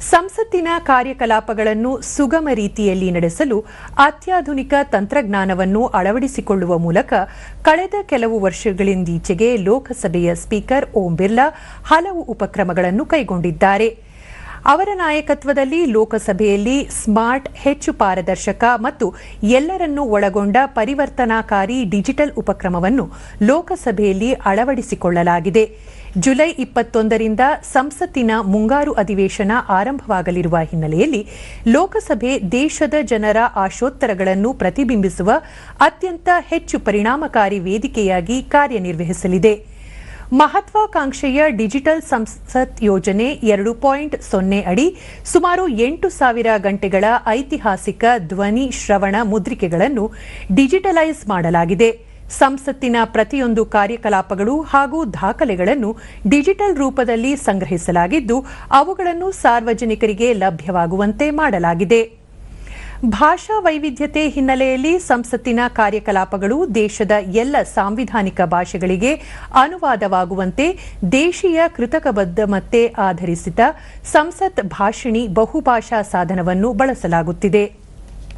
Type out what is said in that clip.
ಸಂಸತ್ತಿನ ಕಾರ್ಯಕಲಾಪಗಳನ್ನು ಸುಗಮ ರೀತಿಯಲ್ಲಿ ನಡೆಸಲು ಅತ್ಯಾಧುನಿಕ ತಂತ್ರಜ್ಞಾನವನ್ನು ಅಳವಡಿಸಿಕೊಳ್ಳುವ ಮೂಲಕ ಕಳೆದ ಕೆಲವು ವರ್ಷಗಳಿಂದೀಚೆಗೆ ಲೋಕಸಭೆಯ ಸ್ಪೀಕರ್ ಓಂ ಬಿರ್ಲಾ ಹಲವು ಉಪಕ್ರಮಗಳನ್ನು ಕೈಗೊಂಡಿದ್ದಾರೆ. ಅವರ ನಾಯಕತ್ವದಲ್ಲಿ ಲೋಕಸಭೆಯಲ್ಲಿ ಸ್ಮಾರ್ಟ್, ಹೆಚ್ಚು ಪಾರದರ್ಶಕ ಮತ್ತು ಎಲ್ಲರನ್ನೂ ಒಳಗೊಂಡ ಪರಿವರ್ತನಾಕಾರಿ ಡಿಜಿಟಲ್ ಉಪಕ್ರಮವನ್ನು ಲೋಕಸಭೆಯಲ್ಲಿ ಅಳವಡಿಸಿಕೊಳ್ಳಲಾಗಿದೆ. ಜುಲೈ ಇಪ್ಪತ್ತೊಂದರಿಂದ ಸಂಸತ್ತಿನ ಮುಂಗಾರು ಅಧಿವೇಶನ ಆರಂಭವಾಗಲಿರುವ ಹಿನ್ನೆಲೆಯಲ್ಲಿ ಲೋಕಸಭೆ ದೇಶದ ಜನರ ಆಶೋತ್ತರಗಳನ್ನು ಪ್ರತಿಬಿಂಬಿಸುವ ಅತ್ಯಂತ ಹೆಚ್ಚು ಪರಿಣಾಮಕಾರಿ ವೇದಿಕೆಯಾಗಿ ಕಾರ್ಯನಿರ್ವಹಿಸಲಿದೆ. ಮಹತ್ವಾಕಾಂಕ್ಷೆಯ ಡಿಜಿಟಲ್ ಸಂಸತ್ ಯೋಜನೆ ಎರಡು ಪಾಯಿಂಟ್ ಸೊನ್ನೆ ಅಡಿ ಸುಮಾರು ಎಂಟು ಸಾವಿರ ಗಂಟೆಗಳ ಐತಿಹಾಸಿಕ ಧ್ವನಿ ಶ್ರವಣ ಮುದ್ರಿಕೆಗಳನ್ನು ಡಿಜಿಟಲೈಸ್ ಮಾಡಲಾಗಿದೆ. ಸಂಸತ್ತಿನ ಪ್ರತಿಯೊಂದು ಕಾರ್ಯಕಲಾಪಗಳು ಹಾಗೂ ದಾಖಲೆಗಳನ್ನು ಡಿಜಿಟಲ್ ರೂಪದಲ್ಲಿ ಸಂಗ್ರಹಿಸಲಾಗಿದ್ದು, ಅವುಗಳನ್ನು ಸಾರ್ವಜನಿಕರಿಗೆ ಲಭ್ಯವಾಗುವಂತೆ ಮಾಡಲಾಗಿದೆ. ಭಾಷಾ ವೈವಿಧ್ಯತೆ ಹಿನ್ನೆಲೆಯಲ್ಲಿ ಸಂಸತ್ತಿನ ಕಾರ್ಯಕಲಾಪಗಳು ದೇಶದ ಎಲ್ಲ ಸಾಂವಿಧಾನಿಕ ಭಾಷೆಗಳಿಗೆ ಅನುವಾದವಾಗುವಂತೆ ದೇಶೀಯ ಕೃತಕ ಬದ್ಧಮತ್ತೆ ಆಧರಿಸಿದ ಸಂಸತ್ ಭಾಷಿಣಿ ಬಹುಭಾಷಾ ಸಾಧನವನ್ನು ಬಳಸಲಾಗುತ್ತಿದೆ.